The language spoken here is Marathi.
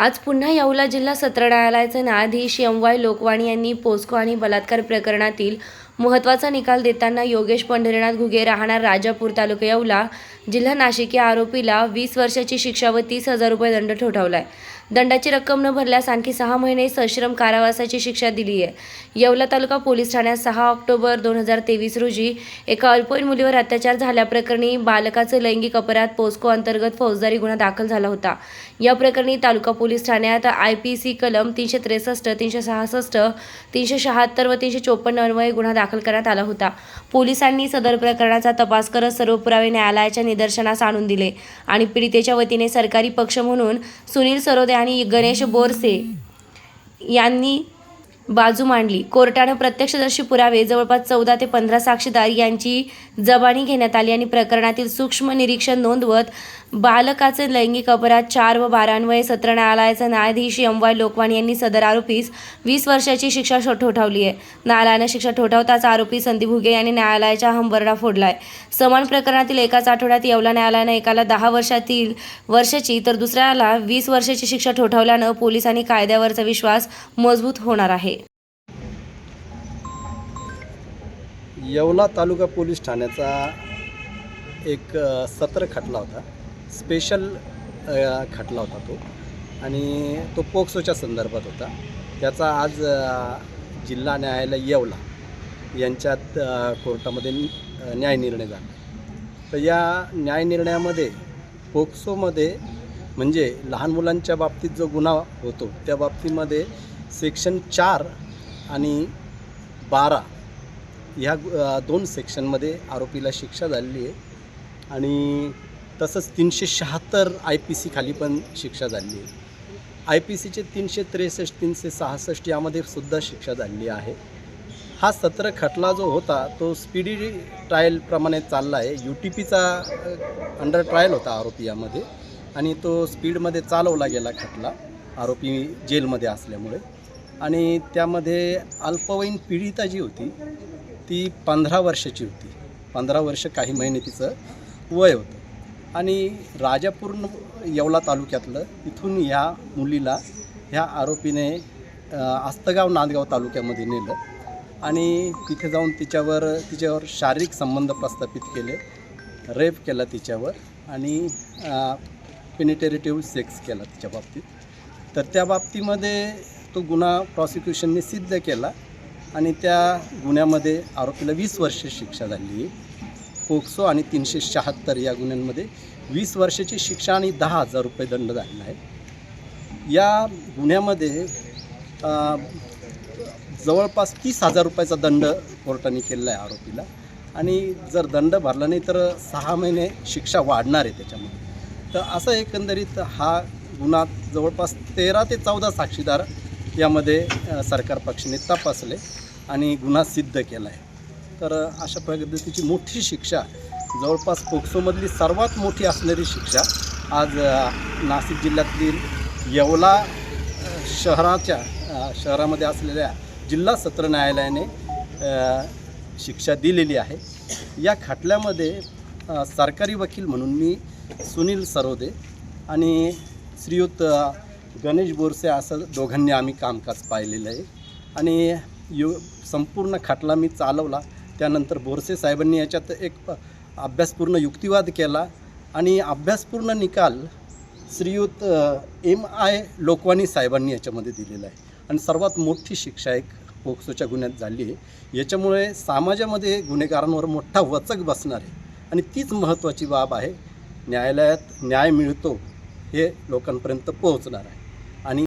आज पुन्हा येवला जिल्हा सत्र न्यायालयाचे न्यायाधीश एम वाय लोकवाणी यांनी पोस्को आणि बलात्कार प्रकरणातील महत्त्वाचा निकाल देताना योगेश पंढरीनाथ घुगे राहणार राजापूर तालुका येवला जिल्हा नाशिक या आरोपीला वीस वर्षाची शिक्षा व तीस हजार रुपये दंड ठोठावला आहे दंडाची रक्कम न भरल्यास आणखी सहा महिने सश्रम कारावासाची शिक्षा दिली आहे. येवला तालुका पोलीस ठाण्यात सहा ऑक्टोबर दोन हजार तेवीस रोजी एका अल्पवयीन मुलीवर अत्याचार झाल्याप्रकरणी बालकाचे लैंगिक अपराध पोस्को अंतर्गत फौजदारी गुन्हा दाखल झाला होता. या प्रकरणी तालुका पोलीस ठाण्यात आय पी सी कलम तीनशे त्रेसष्ट तीनशे सहासष्ट तीनशे शहात्तर व तीनशे चोपन्न गुन्हा दाखल करण्यात आला होता. पोलिसांनी सदर प्रकरणाचा तपास करत सर्व पुरावे न्यायालयाच्या निदर्शनास आणून दिले आणि पीडितेच्या वतीने सरकारी पक्ष म्हणून सुनील सरोदे आणि गणेश बोरसे यांनी बाजू मांडली. कोर्टानं प्रत्यक्षदर्शी पुरावे जवळपास चौदा ते पंधरा साक्षीदार यांची जबानी घेण्यात आली आणि प्रकरणातील सूक्ष्म निरीक्षण नोंदवत बालकाचे लैंगिक अपराध चार व बारान्वये सत्र न्यायालयाचा न्यायाधीश एम वाय लोकवाणी यांनी सदर आरोपीस वीस वर्षाची शिक्षा ठोठावली आहे. न्यायालयानं शिक्षा ठोठावताच आरोपी संदीप भुगे यांनी न्यायालयाचा हंबरडा फोडलाय. समान प्रकरणातील एकाच आठवड्यात येवला न्यायालयानं एकाला दहा वर्षातील वर्षाची तर दुसऱ्याला वीस वर्षाची शिक्षा ठोठावल्यानं पोलिसांनी कायद्यावरचा विश्वास मजबूत होणार आहे. येवला तालुका पोलीस ठाण्याचा एक सत्र खटला होता. स्पेशल खटला होता तो. आणि तो पोक्सोच्या संदर्भात होता. त्याचा आज जिल्हा न्यायालय येवला. यांच्यात कोर्टामध्ये न्याय न्यायनिर्णय झाला. तर या न्यायनिर्णयामध्ये पोक्सोमध्ये म्हणजे लहान मुलांच्या बाबतीत जो गुन्हा होतो त्या बाबतीमध्ये सेक्शन चार आणि बारा ह्या दोन सेक्शनमध्ये आरोपीला शिक्षा झालेली आहे. आणि तसंच तीनशे शहात्तर आय पी सी खाली पण शिक्षा झालेली आहे. आय पी सीचे तीनशे त्रेसष्ट तीनशे सहासष्ट यामध्ये सुद्धा शिक्षा झालेली आहे. हा सत्र खटला जो होता तो स्पीडी ट्रायलप्रमाणे चालला आहे. यू टी पीचा अंडर ट्रायल होता आरोपी यामध्ये आणि तो स्पीडमध्ये चालवला गेला खटला. आरोपी जेलमध्ये असल्यामुळे. आणि त्यामध्ये अल्पवयीन पीडिता जी होती ती पंधरा वर्षाची होती. पंधरा वर्ष काही महिने तिचं वय होतं. आणि राजापूर येवला तालुक्यातलं तिथून ह्या मुलीला ह्या आरोपीने आस्तगाव नांदगाव तालुक्यामध्ये नेलं आणि तिथे जाऊन तिच्यावर तिच्यावर शारीरिक संबंध प्रस्थापित केले रेप केला तिच्यावर आणि पेनिटेरेटिव्ह सेक्स केला तिच्या बाबतीत. तर त्या बाबतीमध्ये तो गुन्हा प्रॉसिक्युशनने सिद्ध केला आणि त्या गुन्ह्यामध्ये आरोपीला वीस वर्ष शिक्षा झाली. आहे पोक्सो आणि तीनशे शहात्तर या गुन्ह्यांमध्ये वीस वर्षाची शिक्षा आणि दहा हजार रुपये दंड झालेला आहे. या गुन्ह्यामध्ये जवळपास तीस हजार रुपयाचा दंड कोर्टाने केलेला आहे आरोपीला. आणि जर दंड भरला नाही तर सहा महिने शिक्षा वाढणार आहे त्याच्यामध्ये. तर असं एकंदरीत हा गुन्हा जवळपास तेरा ते चौदा साक्षीदार यामध्ये सरकार पक्षाने तपासले आणि गुन्हा सिद्ध केला आहे. तर अशा पद्धतीची मोठी शिक्षा जवळपास पोक्सोमधली सर्वात मोठी असणारी शिक्षा आज नाशिक जिल्ह्यातील येवला शहराच्या शहरामध्ये असलेल्या जिल्हा सत्र न्यायालयाने शिक्षा दिलेली आहे. या खटल्यामध्ये सरकारी वकील म्हणून मी सुनील सरोदे आणि श्रीयुत गणेश बोरसे असं दोघांनी आम्ही कामकाज पाहिलेलं आहे. आणि यु संपूर्ण खटला मी चालवला. त्यानंतर बोरसे साहेबांनी याच्यात एक अभ्यासपूर्ण युक्तिवाद केला आणि अभ्यासपूर्ण निकाल श्रीयुत एम आय लोकवाणी साहेबांनी याच्यामध्ये दिलेला आहे. आणि सर्वात मोठी शिक्षा एक पोक्सोच्या गुन्ह्यात झाली आहे. याच्यामुळे समाजामध्ये गुन्हेगारांवर मोठा वचक बसणार आहे. आणि तीच महत्त्वाची बाब आहे न्यायालयात न्याय मिळतो हे लोकांपर्यंत पोहोचणार आहे.